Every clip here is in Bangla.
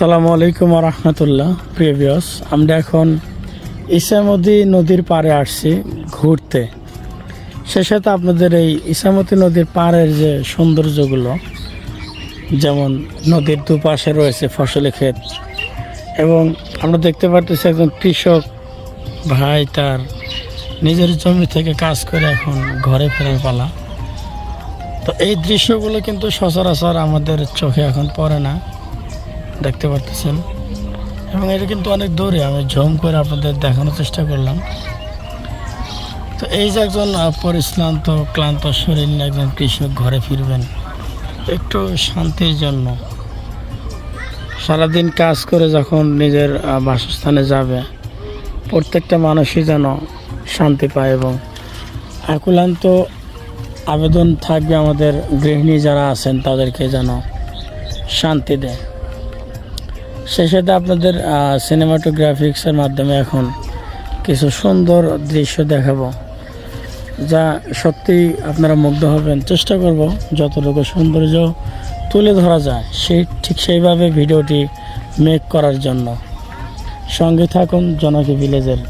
আসসালামু আলাইকুম রহমতুল্লাহ প্রিভিয়াস আমরা এখন ইসামতি নদীর পাড়ে আসছি ঘুরতে। সে সাথে আপনাদের এই ইসামতি নদীর পাড়ের যে সৌন্দর্যগুলো, যেমন নদীর দুপাশে রয়েছে ফসলি ক্ষেত, এবং আমরা দেখতে পারতেছি একজন কৃষক ভাই তার নিজের জমি থেকে কাজ করে এখন ঘরে ফেরার পালা। তো এই দৃশ্যগুলো কিন্তু সচরাচর আমাদের চোখে এখন পড়ে না। দেখতে পারতেছেন। এবং এটা কিন্তু অনেক দূরে, আমি ঝুম করে আপনাদের দেখানোর চেষ্টা করলাম। তো এই যে একজন পরিশ্রান্ত, ক্লান্ত, শরীর নিয়ে একজন কৃষক ঘরে ফিরবেন, একটু শান্তির জন্য। সারাদিন কাজ করে যখন নিজের বাসস্থানে যাবে, প্রত্যেকটা মানুষই যেন শান্তি পায় এবং আকুলান্ত আবেদন থাকবে আমাদের গৃহিণী যারা আছেন, তাদেরকে যেন শান্তি দেয়। সেই সাথে আপনাদের সিনেমাটোগ্রাফিক্সের মাধ্যমে এখন কিছু সুন্দর দৃশ্য দেখাবো, যা সত্যি আপনারা মুগ্ধ হবেন। চেষ্টা করব যতটুকু সৌন্দর্য তুলে ধরা যায়, সেই ঠিক সেইভাবে ভিডিওটি মেক করার জন্য। সঙ্গে থাকুন জনকী ভিলেজের।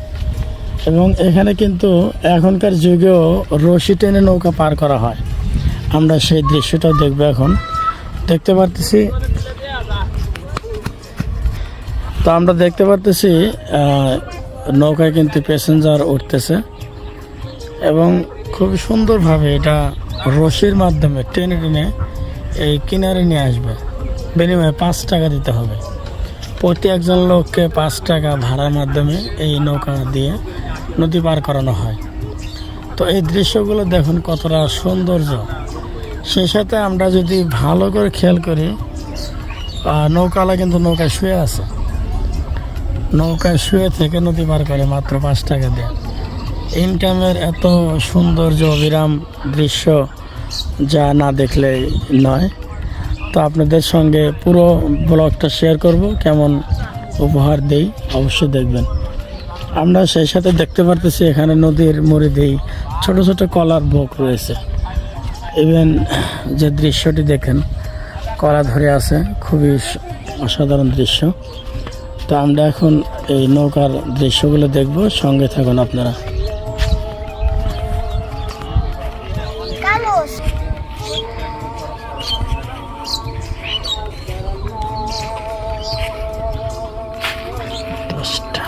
এবং এখানে কিন্তু এখনকার যুগেও রশি টেনে নৌকা পার করা হয়। আমরা সেই দৃশ্যটাও দেখব এখন। দেখতে পারতেছি তো আমরা দেখতে পারতেছি নৌকায় কিন্তু প্যাসেঞ্জার উঠতেছে এবং খুব সুন্দরভাবে এটা রশির মাধ্যমে, টেনে টেনে এই কিনারে নিয়ে আসবে। বিনিময়ে পাঁচ টাকা দিতে হবে। প্রতি একজন লোককে পাঁচ টাকা ভাড়ার মাধ্যমে এই নৌকা দিয়ে নদী পার করানো হয়। তো এই দৃশ্যগুলো দেখুন কতটা সৌন্দর্য। সেই সাথে আমরা যদি ভালো করে খেয়াল করি নৌকাওয়ালা কিন্তু নৌকায় শুয়ে আছে। নৌকায় শুয়ে থেকে নদী পার করে মাত্র পাঁচ টাকা দিয়ে। ইনকামের এত সৌন্দর্য অবিরাম দৃশ্য যা না দেখলে নয়। তো আপনাদের সঙ্গে পুরো ব্লগটা শেয়ার করব, কেমন উপহার দেই অবশ্যই দেখবেন। আমরা সেই সাথে দেখতে পারতেছি এখানে নদীর মরিদেই ছোট ছোট কলার ভোগ রয়েছে। ইভেন যে দৃশ্যটি দেখেন, কলা ধরে আছে, খুবই অসাধারণ দৃশ্য। তো আমরা এখন এই নৌকার দৃশ্যগুলো দেখব সঙ্গে থাকুন আপনারা. দশটা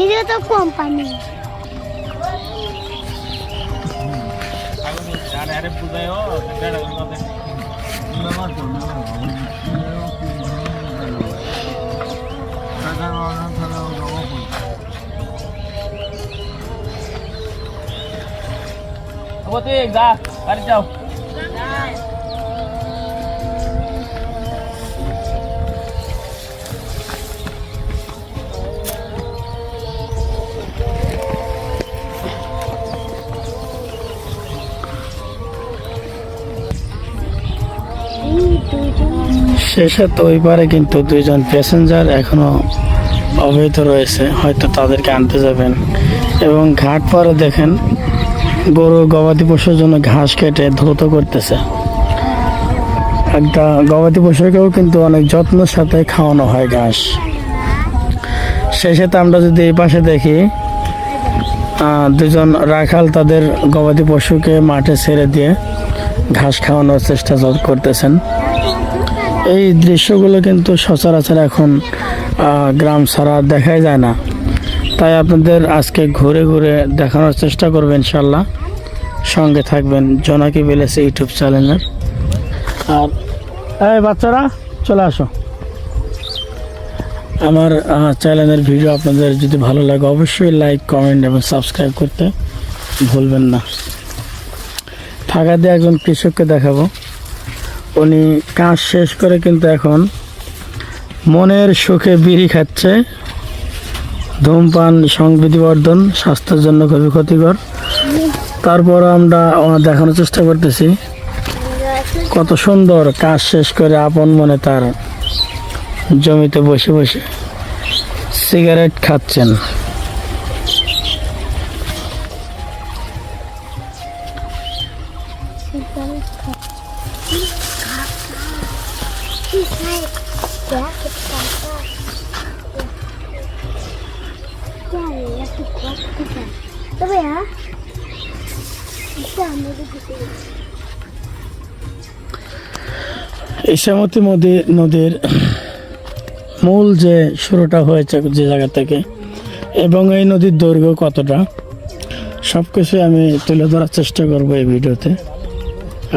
ఇది తో কোম্পানি అరే పుదయో Vou ter que dar, vai tchau. সেই সাথে ওই পারে কিন্তু দুইজন প্যাসেঞ্জার এখনও অবৈধ রয়েছে। হয়তো তাদেরকে আনতে যাবেন। এবং ঘাট পারে দেখেন, গরু গবাদি পশুর জন্য ঘাস কেটে ধৌত করতেছে। একটা গবাদি পশুকেও কিন্তু অনেক যত্নের সাথে খাওয়ানো হয় ঘাস। সেই সাথে আমরা যদি এই পাশে দেখি দুজন রাখাল তাদের গবাদি পশুকে মাঠে ছেড়ে দিয়ে ঘাস খাওয়ানোর চেষ্টা করতেছেন। এই দৃশ্যগুলো কিন্তু সচরাচর এখন গ্রাম ছাড়া দেখাই যায় না। তাই আপনাদের আজকে ঘুরে ঘুরে দেখানোর চেষ্টা করবেন ইনশাল্লাহ। সঙ্গে থাকবেন জনাকি ভিলেজ ইউটিউব চ্যানেলের। আর, এই বাচ্চারা, চলে আসো। আমার চ্যানেলের ভিডিও আপনাদের যদি ভালো লাগে অবশ্যই লাইক, কমেন্ট এবং সাবস্ক্রাইব করতে ভুলবেন না। ফাঁকা দিয়ে একজন কৃষককে দেখাবো। উনি কাজ শেষ করে কিন্তু এখন মনের সুখে বিড়ি খাচ্ছে। ধূমপান, সংবিধিবর্ধন, স্বাস্থ্যের জন্য খুবই ক্ষতিকর। তারপর আমরা দেখানোর চেষ্টা করতেছি কত সুন্দর কাজ শেষ করে আপন মনে তার জমিতে বসে বসে সিগারেট খাচ্ছেন। তবে হ্যাঁ আমাদের ইসামতি নদী নদীর মূল যে শুরুটা হয়েছে যে জায়গা থেকে এবং এই নদীর দৈর্ঘ্য কতটা সব কিছু আমি তুলে ধরার চেষ্টা করব এই ভিডিওতে।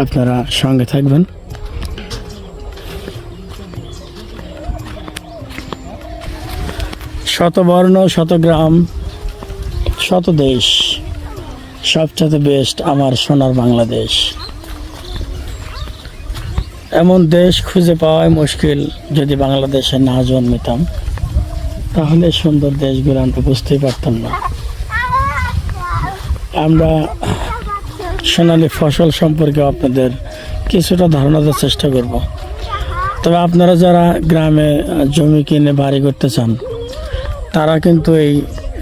আপনারা সঙ্গে থাকবেন। শত বর্ণ শত গ্রাম শত দেশ সবচেয়ে বেস্ট আমার সোনার বাংলাদেশ। এমন দেশ খুঁজে পাওয়াই মুশকিল যদি বাংলাদেশে না জন্মিতাম, তাহলে সুন্দর দেশগুলো আমরা বুঝতেই পারতাম না। আমরা সোনালি ফসল সম্পর্কে আপনাদের কিছুটা ধারণা দেওয়ার চেষ্টা করব। তবে আপনারা যারা গ্রামে জমি কিনে বাড়ি করতে চান তারা কিন্তু এই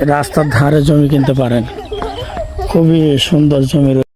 রাস্তার ধারে জমি কিনতে পারেন খুবই সুন্দর জমি।